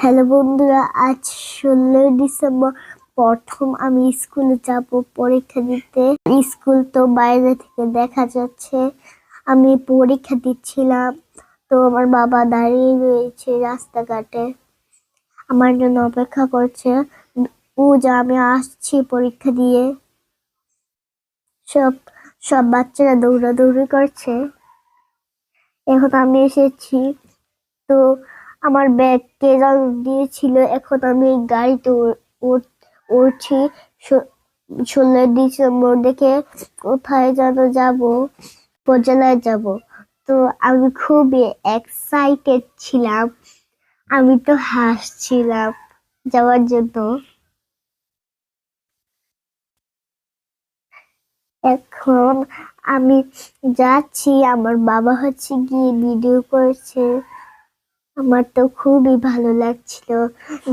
Hello বন্ধুরা, আজ ষোলোই ডিসেম্বর, প্রথম আমি স্কুলে যাব পরীক্ষা দিতে। স্কুল তো বাইরে থেকে দেখা যাচ্ছে, আমি পরীক্ষা দিচ্ছিলাম। তো আমার বাবা দাঁড়িয়ে রয়েছে রাস্তাঘাটে, আমার জন্য অপেক্ষা করছে। ও যা, আমি আসছি পরীক্ষা দিয়ে। সব সব বাচ্চারা দৌড়াদৌড়ি করছে। এখন আমি এসেছি। তো আমার ব্যাগ কে যেন দিয়েছিল, এখন আমি গাড়িতে উঠছি। ষোলোই ডিসেম্বর দেখে কোথায় যেন যাব, উপজেলায় যাব। তো আমি খুবই এক্সাইটেড ছিলাম। আমি তো হাসছিলাম যাওয়ার জন্য। এখন আমি যাচ্ছি, আমার বাবা হচ্ছে গিয়ে ভিডিও করছে। আমার তো খুবই ভালো লাগছিল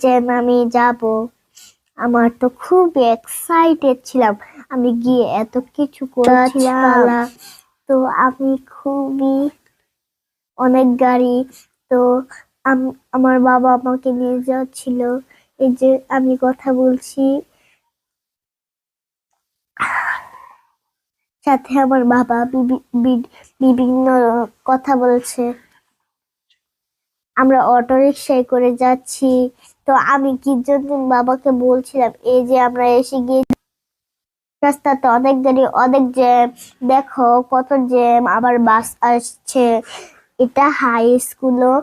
যে আমি যাব। আমার তো খুব এক্সাইটেড ছিলাম। আমি গিয়ে এত কিছু করেছিলাম। তো আমি খুবই অনেক গাড়ি। তো আম- আমার বাবা আমাকে নিয়ে যাচ্ছিল। এই যে আমি কথা বলছি। সাথে আমার বাবা বিভিন্ন কথা বলছে। আমরা অটো রিক্সায় করে যাচ্ছি। তো আমি কি জন্য বাবাকে বলছিলাম, এই যে আমরা এসে গিয়ে রাস্তাতে অনেক গাড়ি অনেক জ্যাম, দেখো কত জ্যাম, আবার বাস আসছে। এটা হাই স্কুলও,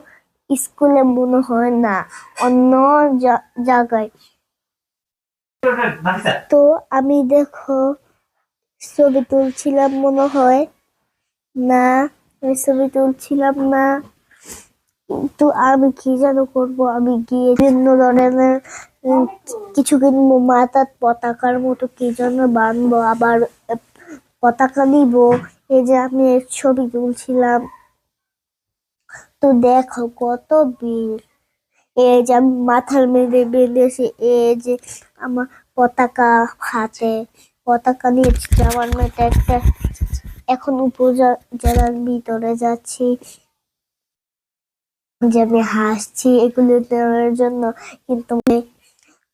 স্কুলে মনে হয় না, অন্য জায়গায়। তো আমি দেখো ছবি তুলছিলাম মনে হয়, না, আমি ছবি তুলছিলাম না। তো আমি কি যেন করব? আমি গিয়ে বিভিন্ন ধরনের কিছু কিনবো, মাথার পতাকার মতো কি যেন বানবো, আবার পতাকা নিব। এই যে আমি এর ছবি তুলছিলাম। তো দেখো কত ভিড়। এই যে আমি মাথার মেঁধে বেঁধেছি, এই যে আমার পতাকা হাতে। পতাকা নিয়ে যাওয়ার মেয়েটা একটা, এখন উপজেলার ভিতরে যাচ্ছি। যে আমি হাসছি, এগুলো দেওয়ার জন্য কিন্তু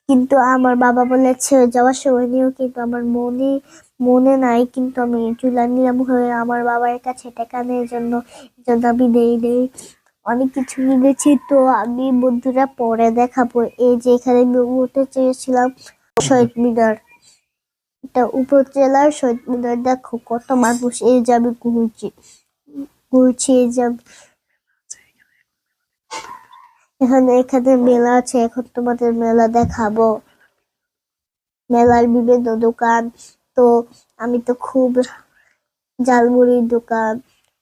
কিন্তু আমার বাবা বলেছে, যাওয়ার সময় নিয়েও কিন্তু আমার মনে মনে নাই কিন্তু আমি চুলা নিলাম হয়ে আমার বাবার কাছে টাকা জন্য জন্য আমি দেই দেই। অনেক কিছু কিনেছি তো আমি বন্ধুরা পরে দেখাবো। এই যে এখানে আমি উঠতে চেয়েছিলাম শহীদ মিনার। এটা উপজেলার শহীদ মিনার, দেখো কত মানুষ, এই যে আমি ঘুরছি ঘুরছি, এই যে এখানে এখানে মেলা আছে, এখন তোমাদের মেলা দেখাবো। মেলার বিভিন্ন দোকান। তো আমি তো খুব ঝালমুড়ির দোকান,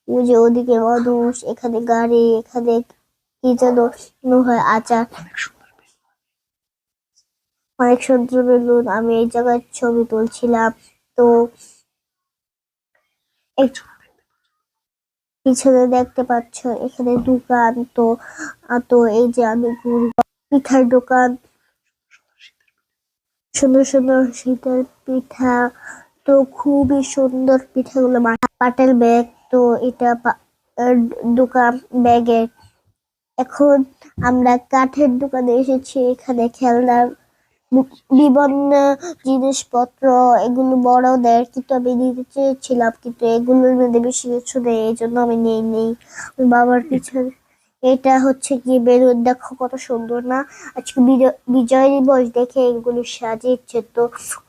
ওই যে ওদিকে মানুষ, এখানে গাড়ি, এখানে কি যেন হয় আচার। অনেক সুন্দর বেলুন, আমি এই জায়গায় ছবি তুলছিলাম। তো এই পিছনে দেখতে পাচ্ছ, এখানে দোকান তো তো এই যে আমি পিঠার দোকান। সুন্দর সুন্দর শীতের পিঠা, তো খুবই সুন্দর পিঠাগুলো পাটেল ব্যাগ, তো এটা দোকান ব্যাগের। এখন আমরা কাঠের দোকানে এসেছি, এখানে খেলনার বি- বিভিন্ন জিনিসপত্র, এগুলো বড়দের কিন্তু আমি নিতে চেয়েছিলাম, কিন্তু এগুলোর মধ্যে বেশি কিছু নেই, এই জন্য আমি নেই নেই। বাবার পিছনে। এটা হচ্ছে কি বেলুন দেখো কত সুন্দর না? আজকে বিজয় দিবস দেখে এগুলো সাজিয়েছে তো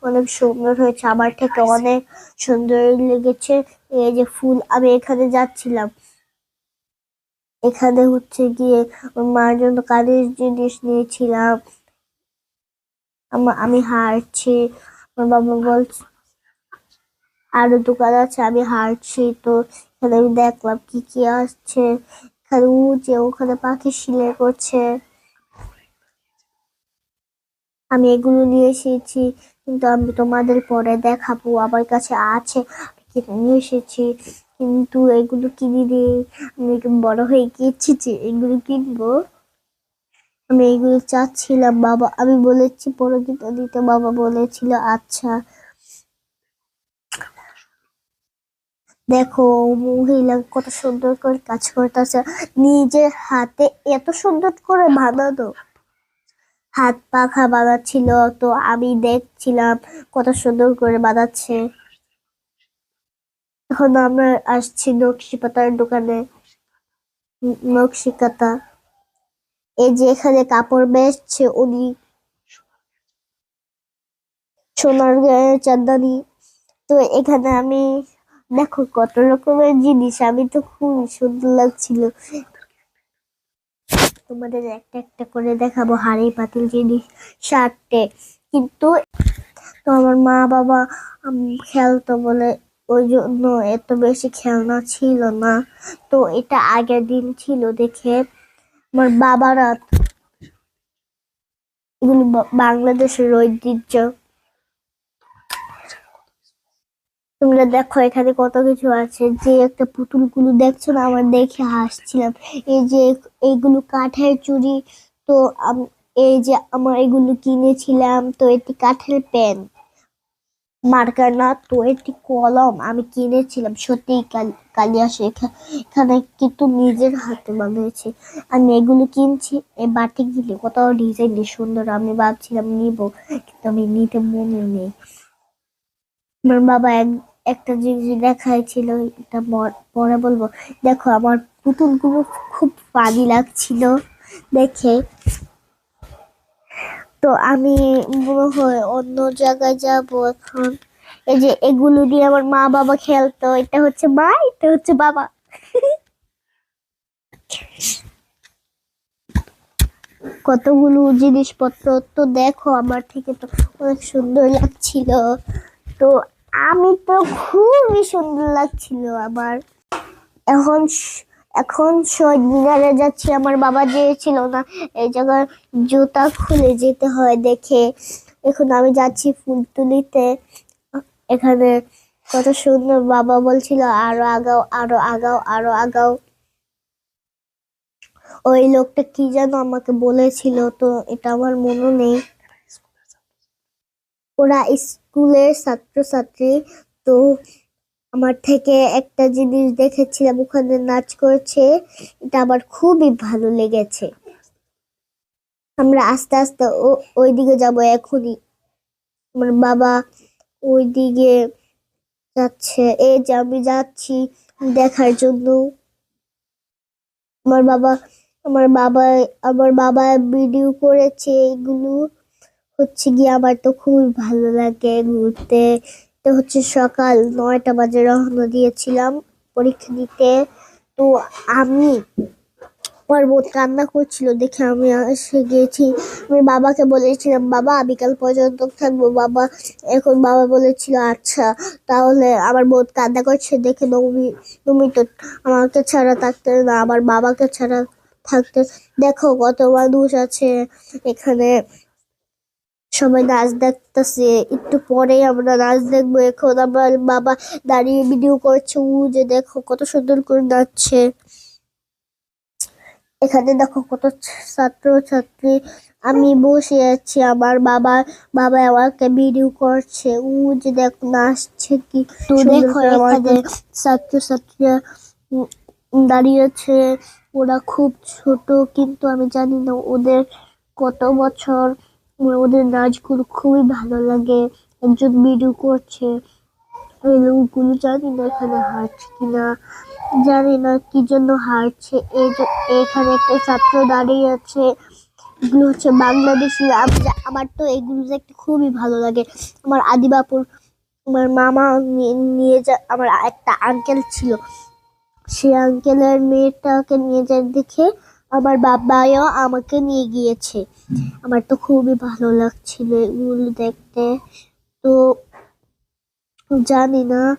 অনেক সুন্দর হয়েছে। আমার থেকে অনেক সুন্দর লেগেছে। এই যে ফুল, আমি এখানে যাচ্ছিলাম। এখানে হচ্ছে গিয়ে মার জন্য কাজের জিনিস নিয়েছিলাম। আমা- হারছি। আমার বাবা বলছে, আরও দোকান আছে আমি হারছি তো, এখানে আমি দেখলাম কি কি আসছে। এখানে উঠে ওখানে পাখি সিলাই করছে। আমি এগুলো নিয়ে এসেছি, কিন্তু আমি তোমাদের পরে দেখাবো, আমার কাছে আছে কিনে নিয়ে এসেছি। কিন্তু এগুলো কিনি নি, আমি বড় হয়ে গিয়েছি যে এগুলো কিনবো। আমি এগুলো চাচ্ছিলাম, বাবা। আমি বলেছি পরোকিতা দিতে, বাবা বলেছিল আচ্ছা। দেখো, মহিলা কত সুন্দর করে কাজ করতেছে। নিজের হাতে এত সুন্দর করে বানানো। হাত পাখা বানাচ্ছিল, তো আমি দেখছিলাম কত সুন্দর করে বানাচ্ছে। এখন আমরা আসছি নকশি পাতার দোকানে। নকশি কাতা এই যে এখানে কাপড় বেচছে উনি। সোনার চাঁদানি। তো এখানে আমি, দেখো কত রকমের জিনিস, আমি তো খুব সুন্দর লাগছিল। তোমাদের একটা একটা করে দেখাবো হাড়ি পাতিল জিনিস চারটে কিন্তু তো আমার মা বাবা খেলতো বলে ওই জন্য এত বেশি খেলনা ছিল না। তো এটা আগের দিন ছিল দেখে আমার বাবারা এগুলো বা- বাংলাদেশের ঐতিহ্য। তোমরা দেখো, এখানে কত কিছু আছে। যে একটা পুতুলগুলো দেখছ না? আমার দেখে হাসছিলাম। এই যে এইগুলো কাঠের চুড়ি। তো এই যে আমার এগুলো কিনেছিলাম, তো এটি কাঠের পেন মার্কার না তো একটি কলম আমি কিনেছিলাম। সত্যি কালিয়া শেখা এখানে কিন্তু নিজের হাতে বানিয়েছি। আমি এগুলো কিনছি, এই বাটিগুলি কত ডিজাইন সুন্দর আমি ভাবছিলাম নিব, কিন্তু আমি নিতে মনে নেই। আমার বাবা এক, একটা জিনিস দেখাইছিল, এটা পর- বলব, দেখো আমার পুতুলগুলো খুব ফানি লাগছিল দেখে। তো আমি মনে হয় অন্য জায়গায় যাব এখন। এই যে এগুলো দিয়ে আমার মা বাবা খেলতো, এটা হচ্ছে মা, এটা হচ্ছে বাবা। কতগুলো জিনিসপত্র তো দেখো, আমার থেকে তো অনেক সুন্দর লাগছিল। তো আমি তো খুবই সুন্দর লাগছিল আমার। এখন এখন শহীদ মিনারে যাচ্ছি, আমার বাবা গিয়েছিল না। এই জায়গায় জুতা খুলে যেতে হয় দেখে। এখন আমি যাচ্ছি ফুল তুলিতে। এখানে কত সুন্দর বাবা বলছিল, আরও আগাও আরও আগাও আরও আগাও। ওই লোকটা কি যেন আমাকে বলেছিল, তো এটা আমার মনে নেই। ওরা স্কুলের ছাত্রছাত্রী, তো আমার থেকে একটা জিনিস দেখেছিলাম, ওখানে নাচ করছে। এটা আমার খুবই ভালো লেগেছে। আমরা আস্তে আস্তে ও- ওইদিকে যাব এখনই। আমার বাবা ওইদিকে যাচ্ছে। এই যে আমি যাচ্ছি দেখার জন্য। আমার বাবা আমার বাবা আমার বাবা ভিডিও করেছে এগুলো। হচ্ছে গিয়ে আমার তো খুবই ভালো লাগে ঘুরতে। তো হচ্ছে সকাল নয়টা বাজে রওনা দিয়েছিলাম পরীক্ষা দিতে। তো আমি বোন কান্না করছিল, দেখে আমি এসে গিয়েছি আমি বাবাকে বলেছিলাম, বাবা, বিকাল পর্যন্ত থাকব। বাবা এখন বাবা বলেছিল আচ্ছা তাহলে আমার বোন কান্না করছে, দেখে তুমি তুমি তো আমাকে ছাড়া থাকতে না, আমার বাবাকে ছাড়া থাকতে। দেখো কত মানুষ আছে এখানে। সবাই নাচ দেখতেছে। একটু পরেই আমরা নাচ দেখব। এখন আমার বাবা দাঁড়িয়ে ভিডিও করছে। উ যে দেখো কত সুন্দর করে নাচছে। এখানে দেখো কত ছাত্র ছাত্রী আমি বসে আছি। আমার বাবা বাবা আমাকে ভিডিও করছে। উ যে দেখো নাচছে কি তো দেখো এখানে ছাত্র ছাত্রীরা দাঁড়িয়েছে। ওরা খুব ছোট কিন্তু আমি জানি না ওদের কত বছর। ওদের নাচগুলো খুবই ভালো লাগে, একজন ভিডিও করছে। ওই লোকগুলো জানি না এখানে হারছে কিনা, জানি না কি জন্য হারছে এই এখানে একটা ছাত্র দাঁড়িয়ে আছে, এগুলো হচ্ছে বাংলাদেশি আমার তো এগুলো দেখতে খুবই ভালো লাগে। আমার আদিবাপুর, আমার মামা নিয়ে- নিয়ে যা, আমার একটা আঙ্কেল ছিল। সেই আঙ্কেলের মেয়েটাকে নিয়ে যায় দেখে আমার বাবাও আমাকে নিয়ে গিয়েছে। আমার তো খুবই ভালো লাগছিল এগুলো দেখতে। তো জানি না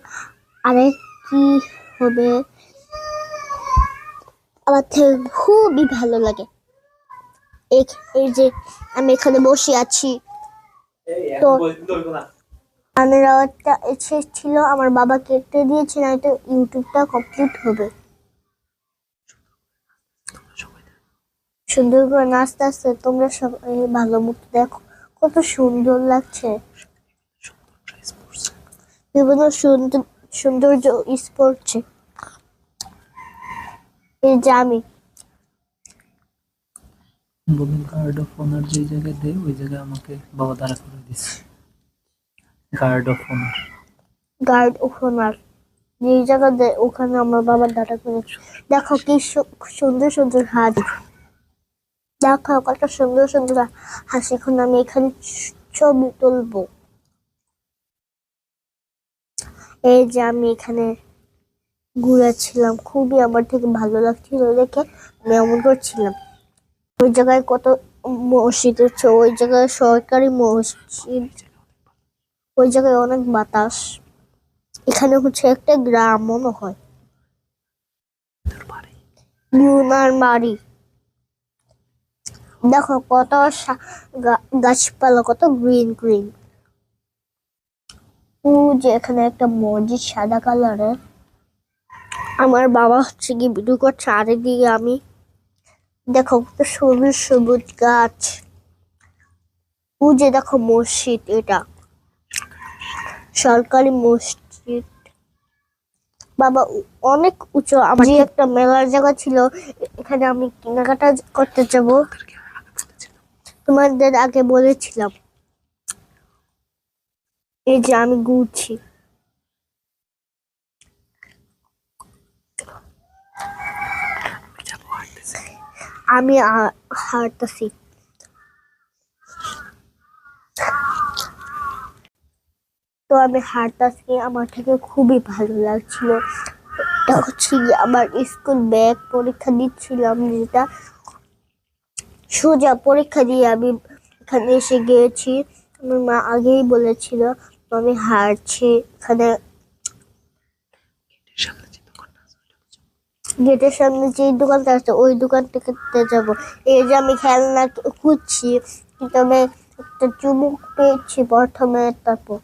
আরে কি হবে। আমার থেকে খুবই ভালো লাগে। এই- এই যে আমি এখানে বসে আছি। তো আওয়াজটা এসেছিল আমার বাবা কেটে দিয়েছে না এটা ইউটিউবটা কমপ্লিট হবে। সুন্দর করে নাচতে আসতে তোমরা সবাই ভালো মতো দেখো। কত সুন্দর লাগছে। বিভিন্ন সুন্দর সৌন্দর্য স্পর্শে এই যে আমি। অফ অনার যে জায়গায় দেয় ওই জায়গায় আমাকে বাবা দাঁড়া করে দিচ্ছে গার্ড অফ অনার গার্ড ওখানার যে জায়গাতে ওখানে আমার বাবার ডাটা করে দেখো কি সুন্দর সুন্দর হাত। দেখো কত সুন্দর সুন্দর হাসি। এখন আমি এখানে ছবি তুলবো। এই যে আমি এখানে ঘুরেছিলাম খুবই আমার থেকে ভালো লাগছিল দেখে আমি এমন করছিলাম। ওই জায়গায় কত মসজিদ হচ্ছে ওই জায়গায় সরকারি মসজিদ ওই জায়গায় অনেক বাতাস। এখানে হচ্ছে একটা গ্রাম মনে হয় বাড়ি। দেখো কত গাছপালা কত গ্রিন গ্রিন ও যে এখানে একটা মসজিদ সাদা কালারের আমার বাবা হচ্ছে কি ভিডিও করছে চারিদিকে আমি দেখো কত সবুজ সবুজ গাছ। ও যে দেখো মসজিদ এটা। সরকারি মসজিদ। বাবা অনেক উঁচু আমার একটা মেলার জায়গা ছিল এখানে আমি কেনাকাটা করতে যাব। তোমাদের আগে বলেছিলাম। এই যে আমি ঘুরছি আমি হাঁটতেছি তো আমি হাঁটতেছি আমার থেকে খুবই ভালো লাগছিল। এটা হচ্ছে আমার স্কুল ব্যাগ পরীক্ষা দিচ্ছিলাম যেটা সোজা পরীক্ষা দিয়ে আমি এখানে এসে গিয়েছি। আমার মা আগেই বলেছিল আমি হারছি এখানে। গেটের সামনে যে দোকানটা আছে ওই দোকান থেকে যাব। এই যে আমি খেলনা খুঁজছি কিন্তু আমি একটা চুমুক পেয়েছি প্রথমে তারপর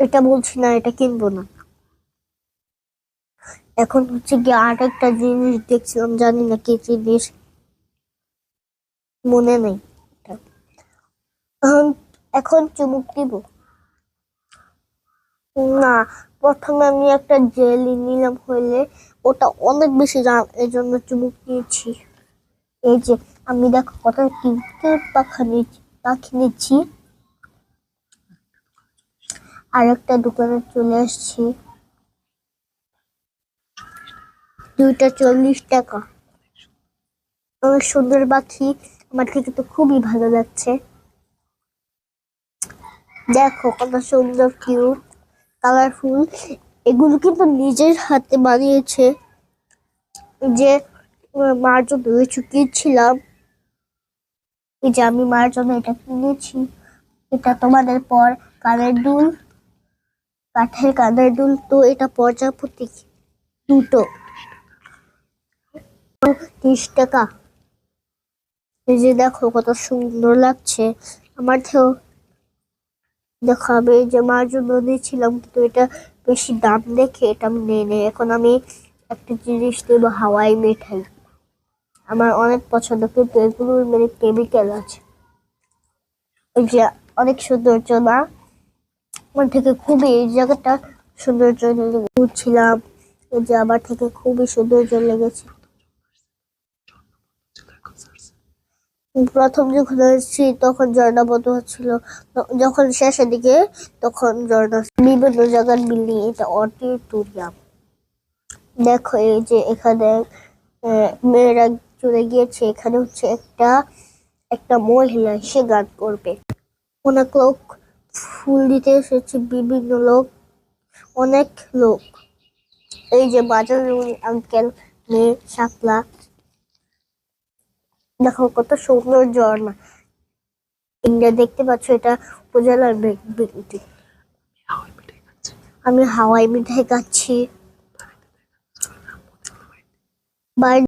এটা বলছি না এটা কিনবো না। এখন হচ্ছে গিয়ে আর একটা জিনিস দেখছিলাম জানি না কি জিনিস। মনে নেই। এখন এখন চুমুক দিব। না, প্রথমে আমি একটা জেলি নিলাম হইলে ওটা অনেক বেশি দাম এই জন্য চুমুক নিয়েছি এই যে, আমি দেখো কত কিউট পাখা নিচ্ছি পাখি নিচ্ছি আর একটা দোকানে চলে আসছি। দুইটা চল্লিশ টাকা। অনেক সুন্দর পাখি। আমার থেকে তো খুবই ভালো লাগছে দেখো কত সুন্দর কিউট কালারফুল এগুলো কিন্তু নিজের হাতে বানিয়েছে। যে মার জন্য কিছু কিনছিলাম এই যে আমি মার জন্য এটা কিনেছি। এটা তোমাদের পর কানের দুল, কাঠের কানের দুল, তো এটা প্রজাপতি দুটো। ত্রিশ টাকা। এই যে দেখো কত সুন্দর লাগছে। আমার তো দেখো আমি এই যে মার জন্য নিয়েছিলাম, কিন্তু এটা বেশি দাম দেখে এটা আমি নিয়ে নেই। এখন আমি একটা জিনিস নেব হাওয়াই মিঠাই। আমার অনেক পছন্দ, কিন্তু এগুলোর মানে কেমিক্যাল আছে। ওই যে অনেক সৌন্দর্য না? আমার থেকে খুবই এই জায়গাটা সৌন্দর্য ঘুরছিলাম যে আমার থেকে খুবই সৌন্দর্য লেগেছে এখন সারছে। প্রথম যখন এসেছি তখন ঝর্ণা বন্ধ হচ্ছিল। যখন শেষের দিকে, তখন ঝর্ণা বিভিন্ন জায়গার বিল্ডিং এটা অডিটোরিয়াম দেখো এই যে এখানে মেয়েরা চলে গিয়েছে। এখানে হচ্ছে একটা একটা মহিলা সে গান করবে। অনেক লোক, ফুল দিতে এসেছে, বিভিন্ন লোক, অনেক লোক। এই যে বাজার আঙ্কেল মেয়ে, শাপলা। দেখো কত সুন্দর ঝর্ণা। ইন্ডিয়া দেখতে পাচ্ছ এটা উপজেলার খাচ্ছে। আমি হাওয়াই মিঠাই খাচ্ছি। বাড়ি